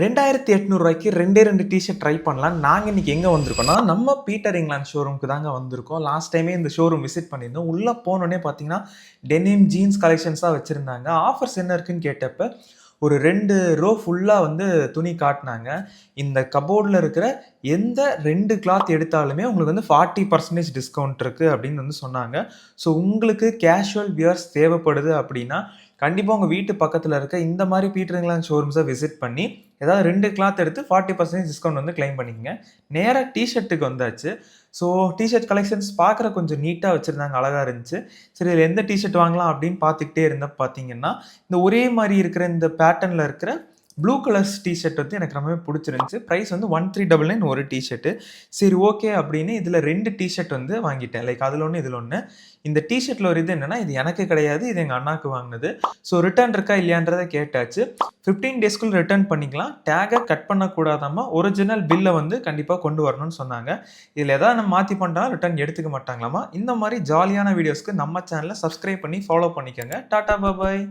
ரெண்டாயிரத்தி எட்நூறுவாய்க்கு ரெண்டே ரெண்டு டிஷர்ட் ட்ரை பண்ணலாம். நாங்கள் இன்னைக்கு எங்கே வந்திருக்கோம்னா நம்ம பீட்டர் இங்கிலாந்து ஷோரூமுக்கு தாங்க வந்திருக்கோம். லாஸ்ட் டைமே இந்த ஷோரூம் விசிட் பண்ணியிருந்தோம். உள்ளே போனோடனே பார்த்தீங்கன்னா டெனிம் ஜீன்ஸ் கலெக்ஷன்ஸாக வச்சுருந்தாங்க. ஆஃபர்ஸ் என்ன இருக்குன்னு கேட்டப்போ ஒரு ரெண்டு ரோ ஃபுல்லாக வந்து துணி காட்டினாங்க. இந்த கபோர்டில் இருக்கிற எந்த ரெண்டு கிளாத் எடுத்தாலுமே உங்களுக்கு வந்து ஃபார்ட்டி பர்சன்டேஜ் டிஸ்கவுண்ட் இருக்குது அப்படின்னு வந்து சொன்னாங்க. ஸோ உங்களுக்கு கேஷுவல் வியர்ஸ் தேவைப்படுது அப்படின்னா கண்டிப்பாக உங்கள் வீட்டு பக்கத்தில் இருக்க இந்த மாதிரி பீட்டர் இங்கிலாந்து ஷோரூம்ஸை விசிட் பண்ணி ஏதாவது ரெண்டு கிளாத் எடுத்து ஃபார்ட்டி பர்சன்டேஜ் டிஸ்கவுண்ட் வந்து க்ளைம் பண்ணிக்கங்க. நேராக டிஷர்ட்டுக்கு வந்தாச்சு. ஸோ டிஷர்ட் கலெக்ஷன்ஸ் பார்க்குற கொஞ்சம் நீட்டாக வச்சுருந்தாங்க அழகாக இருந்துச்சு. சரி இதில் எந்த டிஷர்ட் வாங்கலாம் அப்படின்னு பார்த்துக்கிட்டே இருந்தால் பார்த்தீங்கன்னா இந்த ஒரே மாதிரி இருக்கிற இந்த பேட்டர்னில் இருக்கிற ப்ளூ கலர்ஸ் டிஷர்ட் வந்து எனக்கு ரொம்பவே பிடிச்சிருந்துச்சு. ப்ரைஸ் வந்து ஒன் த்ரீ டபுள் நைன் ஒரு டிஷர்ட்டு சரி ஓகே அப்படின்னு இதில் ரெண்டு டிஷர்ட் வந்து வாங்கிட்டேன். லைக் அதில் ஒன்று இதில் ஒன்று இந்த டிஷர்ட்டில் ஒரு இது என்னென்னா இது எனக்கு கிடையாது இது எங்கள் அண்ணாக்கு வாங்கினது. ஸோ ரிட்டர்ன் இருக்கா இல்லையான்றதை கேட்டாச்சு. ஃபிஃப்டீன் டேஸ்க்குள்ள ரிட்டர்ன் பண்ணிக்கலாம். டேகை கட் பண்ணக்கூடாதாமா? ஒரிஜினல் பில்லை வந்து கண்டிப்பாக கொண்டு வரணும்னு சொன்னாங்க. இதில் எதாவது நம்ம மாற்றி பண்ணிட்டா ரிட்டர்ன் எடுத்துக்க மாட்டாங்களாமா? இந்த மாதிரி ஜாலியான வீடியோஸ்க்கு நம்ம சேனலை சப்ஸ்கிரைப் பண்ணி ஃபாலோ பண்ணிக்கோங்க. டாட்டா பாபாய்